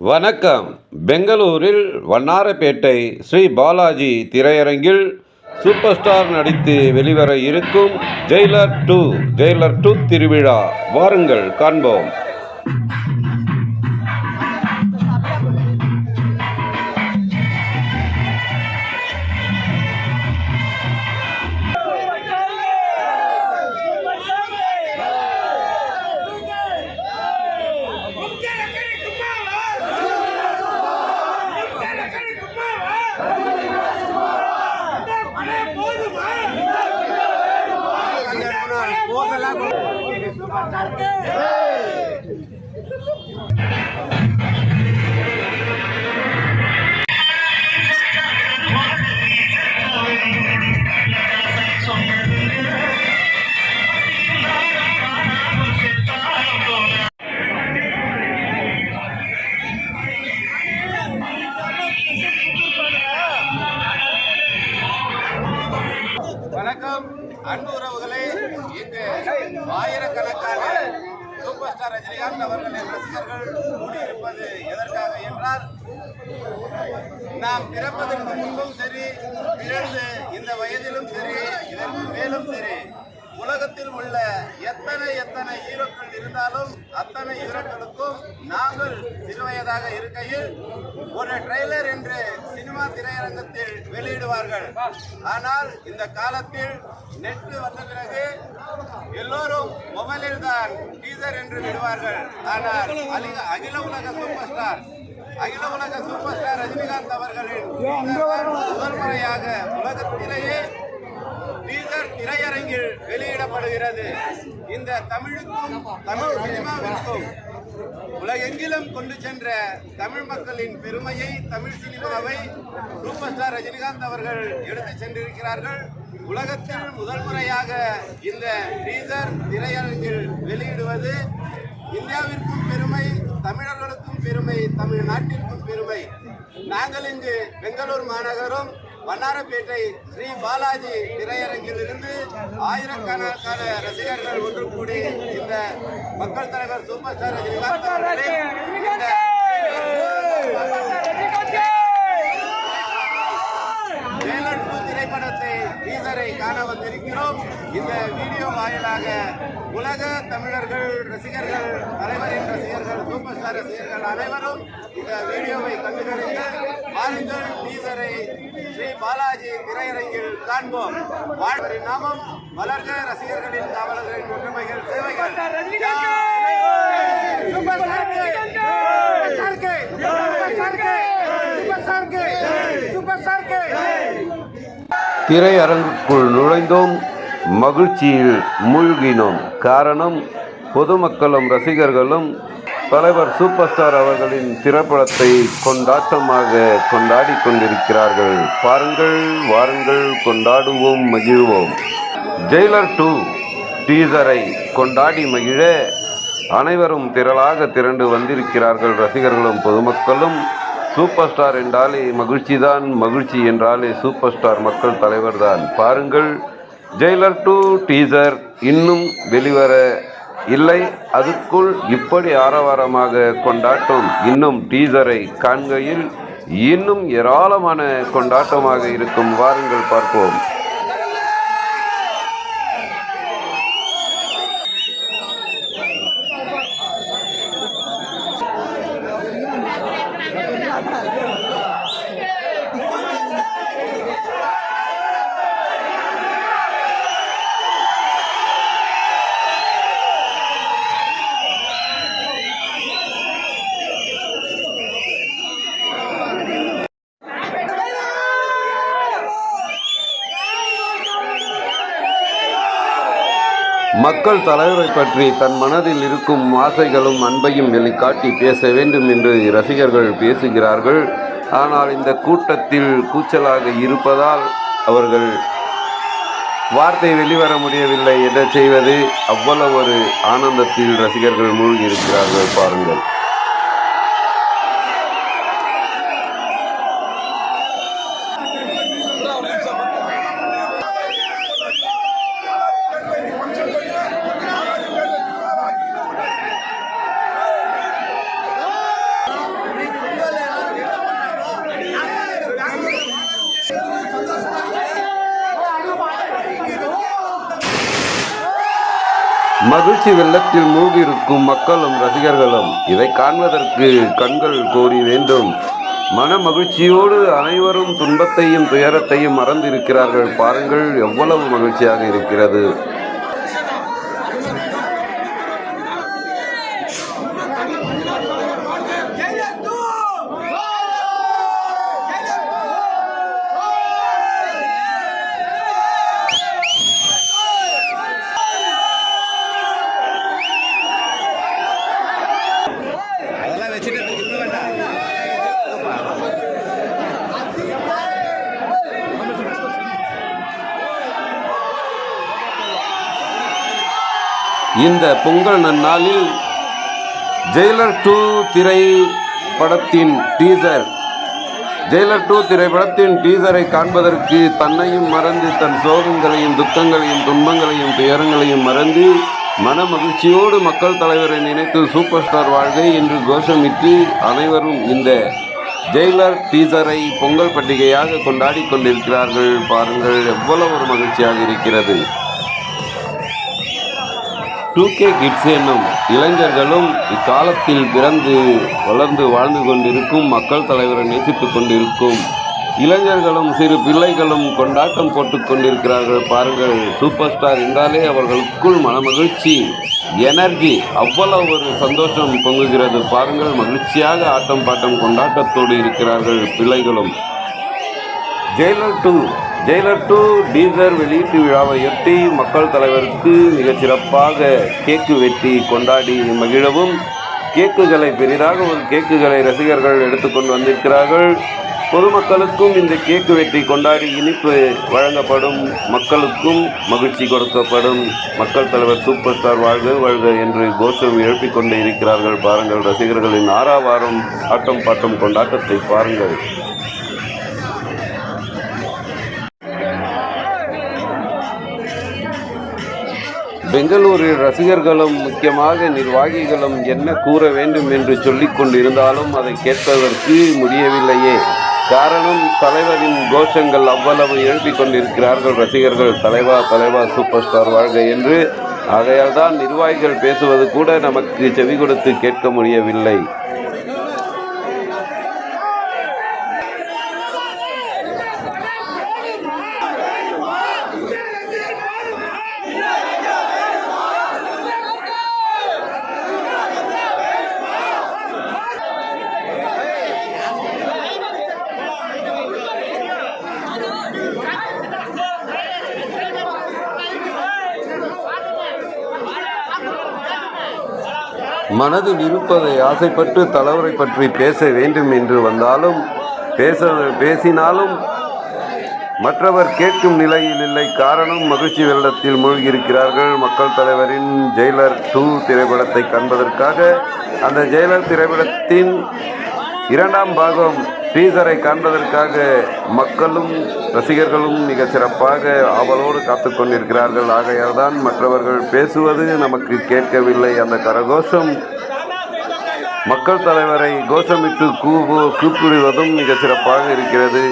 வணக்கம். பெங்களூரில் வண்ணாரப்பேட்டை ஸ்ரீ பாலாஜி திரையரங்கில் சூப்பர் ஸ்டார் நடித்து வெளிவர இருக்கும் ஜெயிலர் டூ ஜெயிலர் டூ திருவிழா. வாருங்கள் காண்போம். வணக்கம் நாம் பிறப்பதற்கு முன்பும் சரி பிறந்து இந்த வயதிலும் சரி இதற்கு மேலும் சரி உலகத்தில் உள்ள எத்தனை எத்தனை ஹீரோக்கள் இருந்தாலும் அத்தனை ஹீரோக்களுக்கும் நாங்கள் சிறுவயதாக இருக்கையில் ஒரு ட்ரெய்லர் என்று சினிமா திரையரங்கத்தில் வெளியிடுவார்கள். ஆனால் இந்த காலத்தில் நெட் வந்த பிறகு எல்லோரும் மொபைலில் தான் டீசர் என்று விடுவார்கள். ஆனால் அகில- அகில உலக சூப்பர் ஸ்டார் அகில உலக சூப்பர் ஸ்டார் ரஜினிகாந்த் அவர்களின் முதல் முறையாக உலகத்திலேயே டீசர் திரையரங்கில் வெளியிடப்படுகிறது. இந்த தமிழுக்கும் தமிழ் சினிமாவிற்கும் உலகெங்கிலும் கொண்டு சென்ற தமிழ் மக்களின் பெருமையை தமிழ் சினிமாவை சூப்பர் ஸ்டார் ரஜினிகாந்த் அவர்கள் எடுத்துச் சென்றிருக்கிறார்கள். உலகத்தில் முதல் முறையாக இந்த டீசர் திரையரங்கில் வெளியிடுவது இந்தியாவிற்கும் பெருமை தமிழர்களுக்கும் பெருமை தமிழ்நாட்டிற்கும் பெருமை. நாங்கள் இங்கு பெங்களூர் மாநகரம் வண்ணாரப்பேட்டை ஸ்ரீ பாலாஜி திரையரங்கில் இருந்து ஆயிரக்கணக்கான ரசிகர்கள் ஒன்று கூடி இந்த மக்கள் தலைவர் சூப்பர் ஸ்டார் ரஜினிகாந்த் அவர்களின் இந்த ஜெயலலிதா டூ திரைப்படத்தை டீசரை காண வந்திருக்கிறோம். இந்த வீடியோ வாயிலாக உலக தமிழர்கள் ரசிகர்கள் தலைவரின் ரசிகர்கள் சூப்பர் ஸ்டார் ரசிகர்கள் அனைவரும் இந்த வீடியோவை கண்டுகளித்து வாருங்கள். டீசரை ஸ்ரீ பாலாஜி திரையரங்கில் காண்போம். வாழ்வரின் நாமம் வளர்க ரசிகர்களின் காவலர்களின் ஒற்றுமைகள் சேவைகள் சூப்பர் ஸ்டாருக்கு! சூப்பர் ஸ்டாருக்கு! சூப்பர் ஸ்டாருக்கு! சூப்பர் ஸ்டாருக்கு! திரையரங்குக்குள் நுழைந்தோம் மகிழ்ச்சியில் மூழ்கினோம். காரணம் பொதுமக்களும் ரசிகர்களும் தலைவர் சூப்பர் ஸ்டார் அவர்களின் திரைப்படத்தை கொண்டாட்டமாக கொண்டாடி கொண்டிருக்கிறார்கள். பாருங்கள் வாருங்கள் கொண்டாடுவோம் மகிழ்வோம். ஜெயிலர் டூ டீசரை கொண்டாடி மகிழ. அனைவரும் திரளாக திரண்டு வந்திருக்கிறார்கள் ரசிகர்களும் பொதுமக்களும். சூப்பர் ஸ்டார் என்றாலே மகிழ்ச்சி தான் மகிழ்ச்சி என்றாலே சூப்பர் ஸ்டார் மக்கள் தலைவர்தான். பாருங்கள் ஜெயிலர் டூ டீசர் இன்னும் வெளிவர இல்லை. அதுக்குள் இப்படி ஆரவாரமாக கொண்டாட்டம் இன்னும் டீசரை காண்கையில் இன்னும் ஏராளமான கொண்டாட்டமாக இருக்கும். வாருங்கள் பார்ப்போம். மக்கள் தலைவரை பற்றி தன் மனதில் இருக்கும் ஆசைகளும் அன்பையும் வெளிக்காட்டி பேச வேண்டும் என்று ரசிகர்கள் பேசுகிறார்கள். ஆனால் இந்த கூட்டத்தில் கூச்சலாக இருப்பதால் அவர்கள் வார்த்தை வெளிவர முடியவில்லை. என்ன செய்வது? அவ்வளவு ஒரு ஆனந்தத்தில் ரசிகர்கள் மூழ்கி இருக்கிறார்கள் பாருங்கள். மகிழ்ச்சி வெள்ளத்தில் மூழ்கியிருக்கும் மக்களும் ரசிகர்களும் இதை காண்பதற்கு கண்கள் கோரி வேண்டும். மன மகிழ்ச்சியோடு அனைவரும் துன்பத்தையும் துயரத்தையும் மறந்திருக்கிறார்கள். பாருங்கள் எவ்வளவு மகிழ்ச்சியாக இருக்கிறது அதெல்லாம் வச்சுட்டு திரும்ப வேண்டாம் இந்த பொங்கல் நன்னாளில் ஜெயிலர் டூ திரைப்படத்தின் டீசர் ஜெயிலர் டூ திரைப்படத்தின் டீசரை காண்பதற்கு தன்னையும் மறந்து தன் சோகங்களையும் துக்கங்களையும் துன்பங்களையும் துயரங்களையும் மறந்து மன மகிழ்ச்சியோடு மக்கள் தலைவரை நினைத்து சூப்பர் ஸ்டார் வாழ்கை என்று கோஷமிட்டு அனைவரும் இந்த ஜெயிலர் டீசரை பொங்கல் பண்டிகையாக கொண்டாடி கொண்டிருக்கிறார்கள். பாருங்கள் எவ்வளவு ஒரு மகிழ்ச்சியாக இருக்கிறது. டூ கே கிட்ஸ் என்னும் இளைஞர்களும் இக்காலத்தில் பிறந்து வளர்ந்து வாழ்ந்து கொண்டிருக்கும் மக்கள் தலைவரை நேசித்து கொண்டிருக்கும் இளைஞர்களும் சிறு பிள்ளைகளும் கொண்டாட்டம் போட்டுக் கொண்டிருக்கிறார்கள். பாருங்கள் சூப்பர் ஸ்டார் என்றாலே அவர்களுக்குள் மனமகிழ்ச்சி எனர்ஜி அவ்வளவு ஒரு சந்தோஷம் பொங்குகிறது. பாருங்கள் மகிழ்ச்சியாக ஆட்டம் பாட்டம் கொண்டாட்டத்தோடு இருக்கிறார்கள் பிள்ளைகளும். Jailer two. Jailer two teaser வெளியீட்டு விழாவையொட்டி மக்கள் தலைவருக்கு மிகச் சிறப்பாக கேக்கு வெட்டி கொண்டாடி மகிழவும். கேக்குகளை பெரிதாக ஒரு கேக்குகளை ரசிகர்கள் எடுத்துக்கொண்டு வந்திருக்கிறார்கள். பொதுமக்களுக்கும் இந்த கேக்கு வெட்டி கொண்டாடி இனிப்பு வழங்கப்படும். மக்களுக்கும் மகிழ்ச்சி கொடுக்கப்படும். மக்கள் தலைவர் சூப்பர் ஸ்டார் வாழ்க வாழ்க என்று கோஷம் எழுப்பிக் கொண்டு இருக்கிறார்கள். பாருங்கள் ரசிகர்களின் ஆறாவாரம் ஆட்டம் பாட்டம் கொண்டாட்டத்தை பாருங்கள். பெங்களூரில் ரசிகர்களும் முக்கியமாக நிர்வாகிகளும் என்ன கூற வேண்டும் என்று சொல்லிக் கொண்டிருந்தாலும் அதை கேட்பதற்கு முடியவில்லையே. காரணம் தலைவரின் கோஷங்கள் அவ்வளவு எழுப்பிக் கொண்டிருக்கிறார்கள் ரசிகர்கள். தலைவா தலைவா சூப்பர் ஸ்டார் வாழ்க என்று. ஆகையால் தான் நிர்வாகிகள் பேசுவது கூட நமக்கு செவி கொடுத்து கேட்க முடியவில்லை. மனதில் இருப்பதை ஆசைப்பட்டு தலைவரை பற்றி பேச வேண்டும் என்று வந்தாலும் பேச பேசினாலும் மற்றவர் கேட்கும் நிலையில் இல்லை. காரணம் மகிழ்ச்சி வெள்ளத்தில் மூழ்கியிருக்கிறார்கள். மக்கள் தலைவரின் ஜெயிலர் டூ திரைப்படத்தை காண்பதற்காக அந்த ஜெயிலர் திரைப்படத்தின் இரண்டாம் பாகம் டீசரை காண்பதற்காக மக்களும் ரசிகர்களும் மிக சிறப்பாக ஆவலோடு காத்து கொண்டிருக்கிறார்கள். ஆகையால் தான் மற்றவர்கள் பேசுவது நமக்கு கேட்கவில்லை. அந்த கரகோஷம் மக்கள் தலைவரை கோஷமிட்டு கூவு கூப்பிடுவதும் மிக சிறப்பாக இருக்கிறது.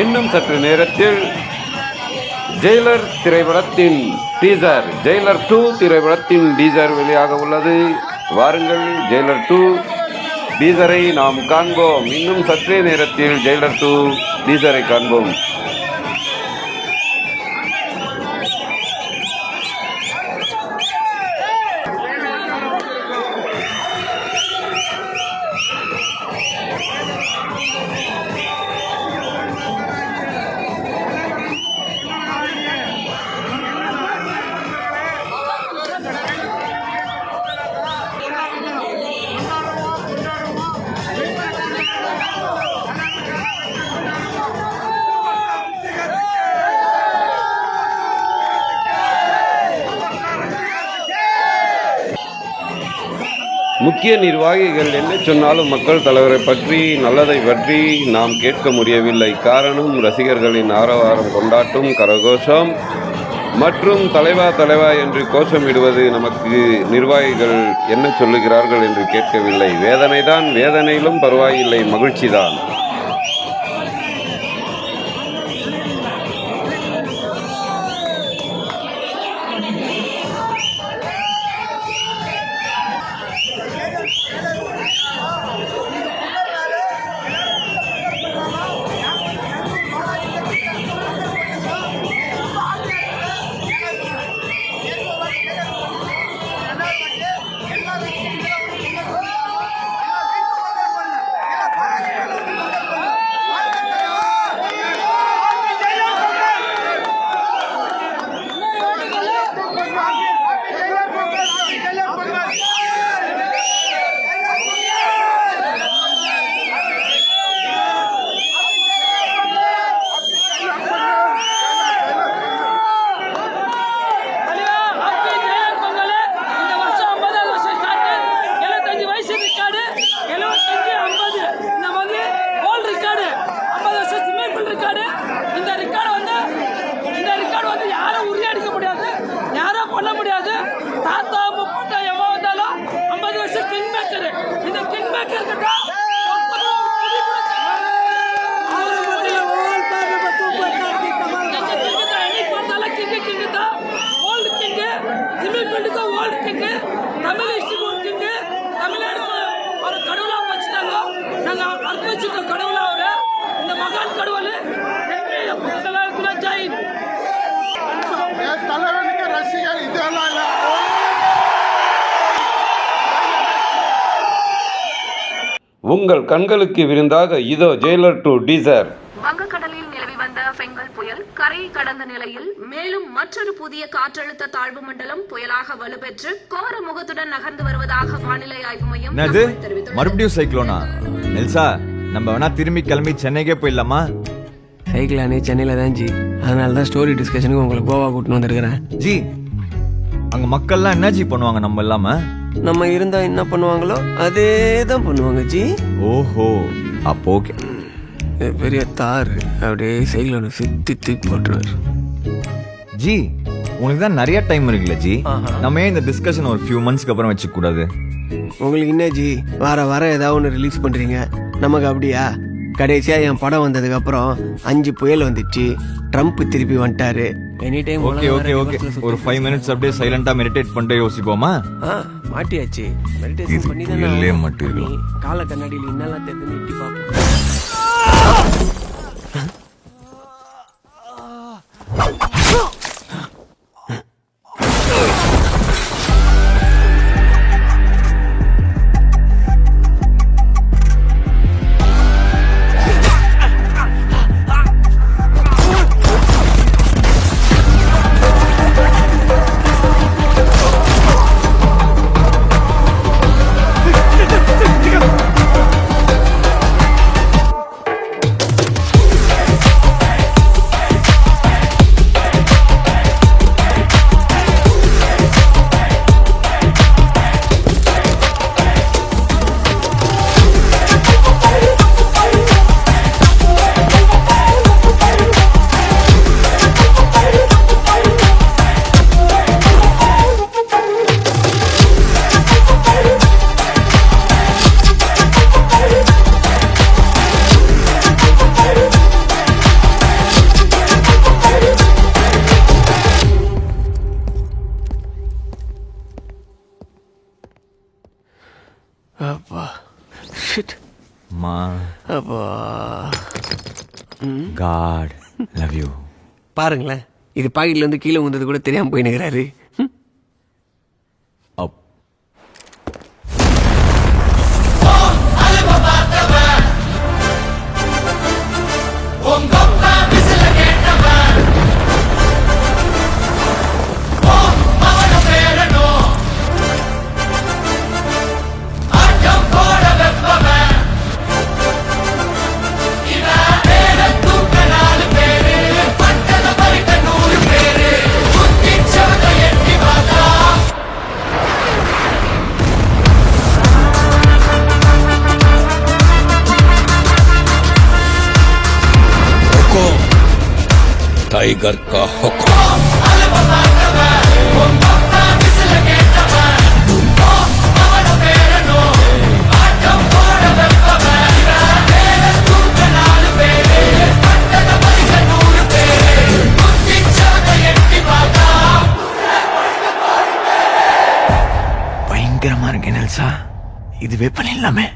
இன்னும் சற்று நேரத்தில் ஜெயிலர் திரைப்படத்தின் டீசர் ஜெயிலர் டூ திரைப்படத்தின் டீசர் வெளியாக உள்ளது. வாருங்கள் ஜெயிலர் டூ டீசரை நாம் காண்போம். இன்னும் சற்றே நேரத்தில் ஜெயிலர் டூ டீசரை காண்போம். முக்கிய நிர்வாகிகள் என்ன சொன்னாலும் மக்கள் தலைவரை பற்றி நல்லதை பற்றி நாம் கேட்க முடியவில்லை. காரணம் ரசிகர்களின் ஆரவாரம் கொண்டாட்டும் கரகோஷம். மற்றும் தலைவா தலைவா என்று கோஷமிடுவது நமக்கு நிர்வாகிகள் என்ன சொல்லுகிறார்கள் என்று கேட்கவில்லை. வேதனைதான் வேதனையிலும் பரவாயில்லை மகிழ்ச்சிதான். உங்கள் கண்களுக்கு விருந்தாக இதோ ஜெயிலர் டூ டீசர். வங்கக்கடலில் நிலவி வந்த பெங்கல் புயல் கரையை கடந்த நிலையில் மேலும் மற்றொரு புதிய காற்றழுத்த தாழ்வு மண்டலம் புயலாக வலுப்பெற்று கோர முகத்துடன் நகர்ந்து வருவதாக வானிலை ஆய்வு மையம் தெரிவித்துள்ளது. மறுபடியும் சைக்ளோனா நெல்சா நம்ம வேணா திரும்பி கிளம்பி சென்னைக்கே போயிடலாமா? சைக்கிள் அணி சென்னையில் தான் ஜி. அதனால தான் ஸ்டோரி டிஸ்கஷனுக்கு உங்களை கோவா கூட்டின்னு வந்திருக்கிறேன். ஜி அங்க மக்கள்லாம் என்ன ஜி பண்ணுவாங்க நம்ம இல்லாம? நம்ம இருந்தா என்ன பண்ணுவாங்களோ அதே தான் பண்ணுவாங்க ஜி. ஓஹோ அப்போ ஓகே. இது பெரிய தார். அப்படியே சைக்கிள் ஒன்று சுற்றி தூக்கி போட்டுருவார். ஜி உனக்கு தான் நிறைய டைம் இருக்குல்ல ஜி. நம்ம ஏன் இந்த டிஸ்கஷன் ஒரு ஃபியூ மந்த்ஸ்க்கு அப்புறம் வச்சுக்க கூடாது? உங்களுக்கு என்ன ஜி? வார வாரம் ஏதாவது ஒன்று ரிலீஸ் பண்ணுறீங்க நமக்கு அப்படியா? கடைசியாக என் படம் வந்ததுக்கப்புறம் அஞ்சு புயல் வந்துச்சு. ட்ரம்ப் திருப்பி வந்துட்டாரு. Any time okay okay okay ஒரு ஃபைவ் மினிட்ஸ் அப்படியே சைலண்டா மெடிடேட் பண்ணிட்டு யோசிப்போமா? மாட்டியாச்சு. மெடிடேஷன் பண்ணி தானே. கால கண்ணாடியில் என்னெல்லாம் தெரிஞ்சு எட்டி பார்ப்போம். காட் லவ் யூ பாருங்களேன். இது பாக்கெட்ல இருந்து கீழே வந்தது கூட தெரியாம போயினுக்கிறாரு टाइगर का हुक्म பயங்கரமா இருக்கு நெல்சா இதுவே பண்ணிடலாமே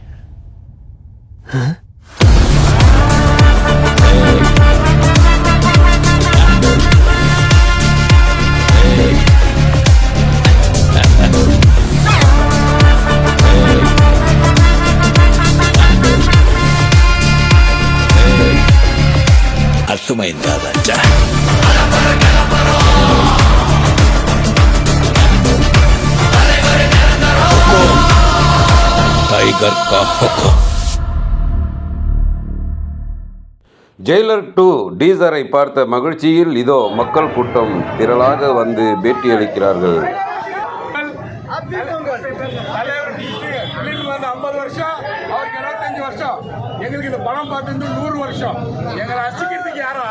இதற்காக ஜெயிலர் டூ டீசரை பார்த்த மகிழ்ச்சியில் இதோ மக்கள் கூட்டம் திரளாக வந்து பேட்டியளிக்கிறார்கள். ஐம்பது வருஷம். எங்களுக்கு இந்த படம் பார்த்து நூறு வருஷம். எங்களை ரசிக்கிறதுக்கு யாரும்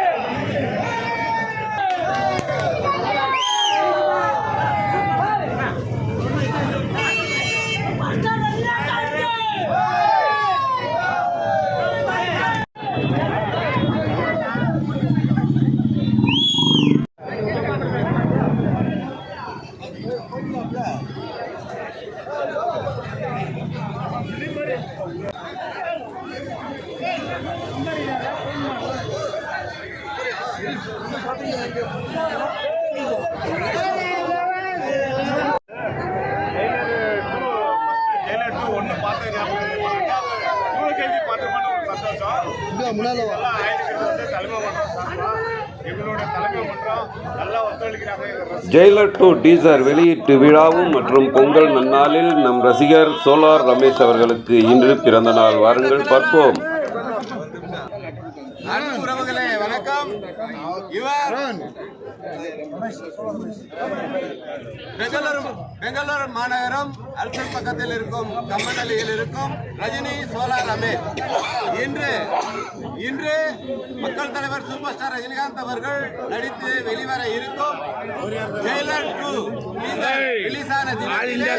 ஒன்று பார்த்து ஒரு சந்தோஷம் தலைமை மன்றம் எங்களோட தலைமை மன்றம் நல்லா ஒத்துழைக்கிறாங்க ஜெயிலர் டீசர் வெளியீட்டு விழாவும் மற்றும் பொங்கல் நன்னாளில் நம் ரசிகர் சோலார் ரமேஷ் அவர்களுக்கு இன்று பிறந்த நாள் வாருங்கள் பார்ப்போம். பெங்களூரு பெங்களூரு மாநகரம் அல்சல் பக்கத்தில் இருக்கும் கம்மநல்லியில் இருக்கும் ரஜினி சோலார் ரமேஷ். இன்று இன்று மக்கள் தலைவர் சூப்பர் ஸ்டார் ரஜினிகாந்த் அவர்கள் நடித்து வெளிவர இருக்கும் ஜெயிலர் டூ ரிலீஸ் ஆன தினத்திலே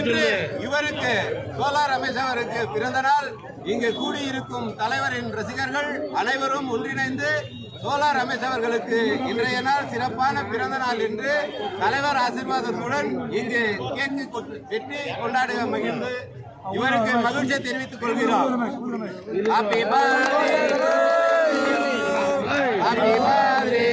இன்று இவருக்கு சோலார் ரமேஷ் அவருக்கு பிறந்த நாள். இங்கு கூடியிருக்கும் தலைவரின் ரசிகர்கள் அனைவரும் ஒன்றிணைந்து சோலார் ரமேஷ் அவர்களுக்கு இன்றைய நாள் சிறப்பான பிறந்த நாள் என்று தலைவர் ஆசீர்வாதத்துடன் இங்கு கேக்கு வெட்டி கொண்டாடுக மகிழ்ந்து இவருக்கு மகிழ்ச்சியை தெரிவித்துக் கொள்கிறோம். Happy birthday happy birthday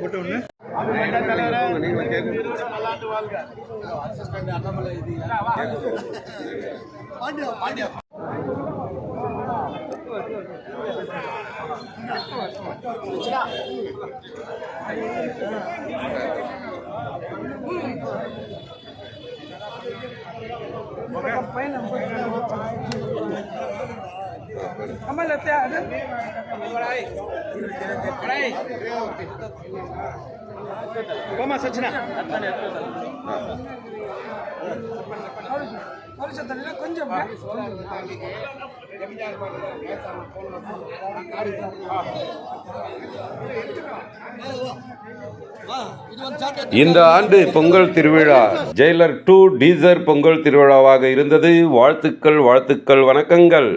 photo ஒன்று பாண்டியா பாண்டியா. நம்ம லெஃப்ட் அது கோமா சச்சினா கொஞ்சம். இந்த ஆண்டு பொங்கல் திருவிழா ஜெயிலர் டூ டீசர் பொங்கல் திருவிழாவாக இருந்தது. வாழ்த்துக்கள் வாழ்த்துக்கள் வணக்கங்கள்.